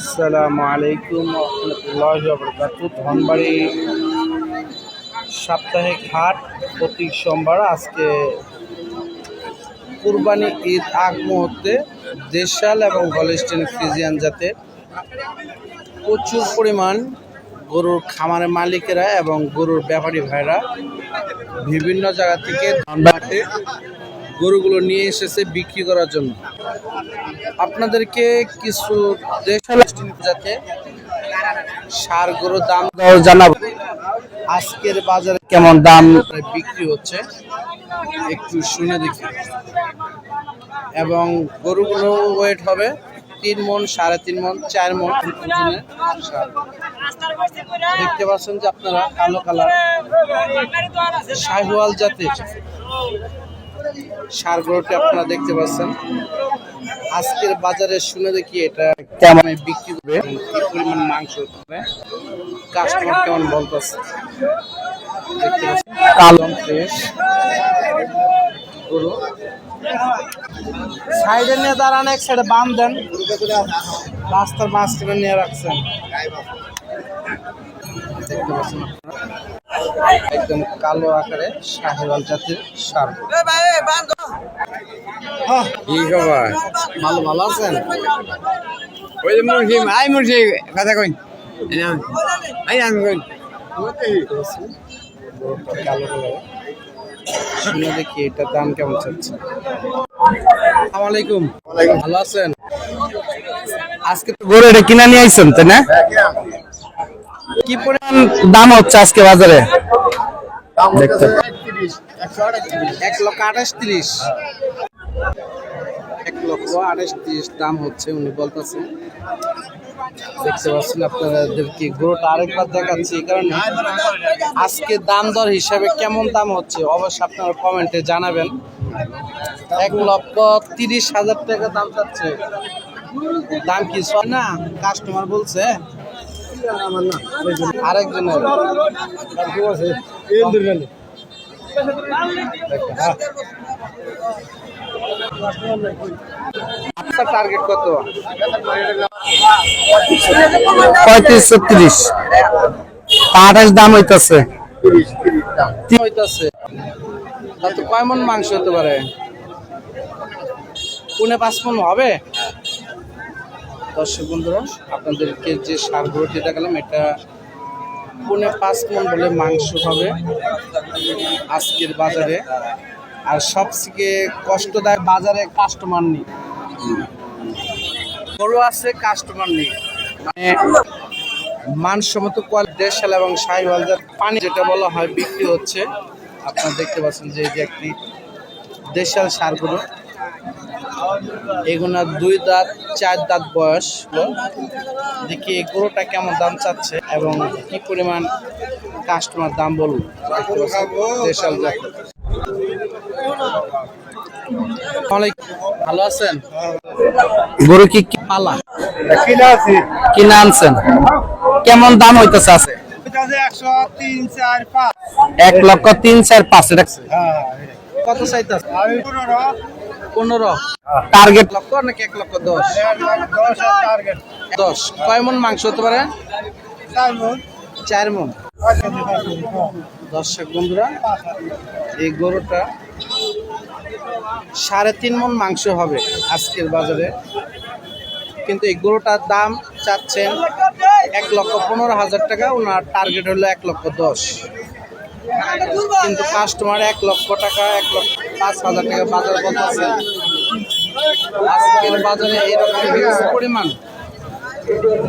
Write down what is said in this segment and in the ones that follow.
আসসালামু আলাইকুম রহমতুল্লাহ বরকাত ধনবাড়ি সাপ্তাহিক হাট প্রতি সোমবার। আজকে কুরবানি ঈদ আগ মুহূর্তে দেশাল এবং হলিস্টিন ফিজিয়ান জাতে প্রচুর পরিমাণ গরুর খামারের মালিকেরা এবং গরুর ব্যাপারী ভাইরা বিভিন্ন জায়গা থেকে ধনবাড়িতে গরুগুলো নিয়ে এসেছে বিক্রি করার জন্য। আপনাদেরকে কিছু যাতে সার গরুর দাম জানাব। আজকের বাজারে কেমন দাম বিক্রি হচ্ছে, একটু শুনে দেখি। এবং গরুগুলো ওয়েট হবে তিন মন, সাড়ে তিন মন, চার মন। দেখতে পাচ্ছেন যে আপনারা কালো কালার, শাহওয়াল জাতের। সারগুলোটি আপনারা দেখতে পাচ্ছেন। আজকের বাজারে শুনে দেখি এটা কেমন? বিক্রি করবে কি পরিমাণ মাংস হবে কাস্টমার কেমন বলতেছে। দেখতে পাচ্ছেন কালো। ফ্রেশ গরু। সাইডে নিয়ে দাঁড়ান এক সাইডে বাম দেন। রাস্তার মাঝখানে নিয়ে রাখছেন। দেখতে পাচ্ছেন। একদম কালো আকারে শাহিওয়াল জাতের সার কি খবর? ভালো ভালো আছেন? ওই যে মুন্সি আই মুন্সি কথা কই আই কালো শুনে দেখি এটার দাম কেমন চলছে আসসালামু আলাইকুম। ভালো আছেন? আজকে তো গরু এটা কিনা নিয়ে আইছেন তাই না? কি পরিমাণ দাম হচ্ছে আজকে বাজারে? দেখতে এক লক্ষ আঠাশ তিরিশ। এক লক্ষ আঠাশ তিরিশ দাম হচ্ছে উনি বলতেছেন দেখতে পাচ্ছেন আপনাদেরকে গরুটা আরেকবার দেখাচ্ছি এই কারণে আজকে দাম দর হিসাবে কেমন দাম হচ্ছে অবশ্যই আপনারা কমেন্টে জানাবেন। এক লক্ষ তিরিশ হাজার টাকা দাম চাচ্ছে। দাম কি না? কাস্টমার বলছে আরেকজনের। আপনার টার্গেট কত? পঁয়ত্রিশ ছত্রিশ। আঠাশ দাম হইতাছে। হইতাছে। তাতে কয় মন মাংস হতে পারে? পুনে পাঁচ মন হবে? দর্শক বন্ধুরা, আপনাদেরকে যে সারগুলোটি দেখালাম, এটা পুনে পাঁচ মন হলে মাংস হবে আজকের বাজারে। আর সবথেকে কষ্টদায়ক বাজারে কাস্টমার নেই। গরু আছে কাস্টমার নেই। মানে মানসম্মত কোয়ালিটি দেশাল এবং শাহিওয়াল পানি যেটা বলা হয় বিক্রি হচ্ছে। আপনারা দেখতে পাচ্ছেন যে এটি একটি দেশাল সারগুলো। এগুলো দুই দাঁত চার দাঁত বয়স। দেখি এই গরুটা কেমন দাম চাচ্ছে এবং কি পরিমাণ কাস্টমার দাম বলুন। দেশাল ভালো আছেন? গরু কি পালা? কিনা আনছেন? কেমন দাম হইতেছে আছে এক লক্ষ তিন চার পাঁচ হ্যাঁ কত চাইতেছে? পনেরো। টার্গেট লক্ষ নাকি এক লক্ষ দশ? দশ। কয় মন মাংস হতে পারে? চার মন। দর্শক বন্ধুরা এই গরুটা সাড়ে তিন মন মাংস হবে আজকের বাজারে। কিন্তু এই গরুটার দাম চাচ্ছেন এক লক্ষ পনেরো হাজার টাকা ওনার টার্গেট হলো এক লক্ষ দশ। কিন্তু কাস্টমার এক লক্ষ টাকা, এক লক্ষ পাঁচ হাজার টাকা বাজার বলতেছে আজকের বাজারে এরকম হিউজ পরিমাণ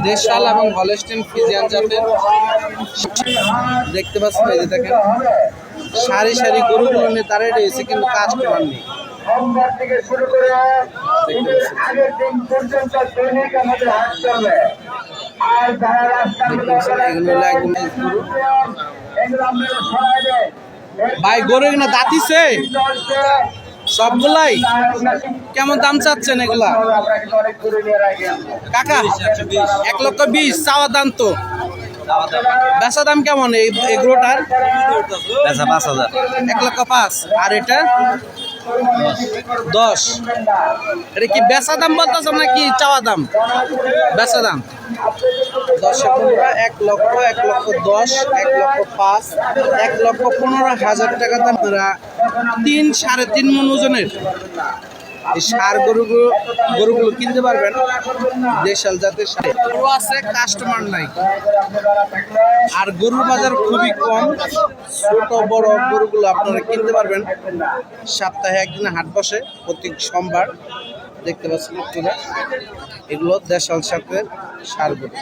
দেশাল এবং হলেস্টিন ফিজিয়ান জাতের দেখতে পাচ্ছেন, এই যে দেখেন, সারি সারি গরুগুলো নিয়ে দাঁড়িয়ে রয়েছে, কিন্তু কাস্টমার নেই। এগুলো ভাই গরু এগুলো দাঁতিছে? সবগুলাই? কেমন দাম চাচ্ছেন এগুলা? কাকা এক লক্ষ বিশ চাওয়া দাম তো। বেচা দাম কেমন এই গ্রোটার? পাঁচ হাজার। এক লক্ষ পাঁচ। আর এটা? দশ। এটা কি বেচা দাম বলতেছ নাকি চাওয়া দাম? বেচা দাম। দশে পনেরো এক লক্ষ এক লক্ষ দশ, এক লক্ষ পাঁচ, এক লক্ষ পনেরো হাজার টাকা দাম। তিন সাড়ে তিন মন ওজনের। এই সার গরুগুলো গরুগুলো কিনতে পারবেন। দেশাল জাতের সার। গরু আছে কাস্টমার নাই। আর গরুর বাজার খুবই কম। ছোট, বড় গরুগুলো আপনারা কিনতে পারবেন। সপ্তাহে একদিন হাট বসে প্রতি সোমবার। দেখতে পাচ্ছেন এগুলো দেশাল সাপের সার গরু।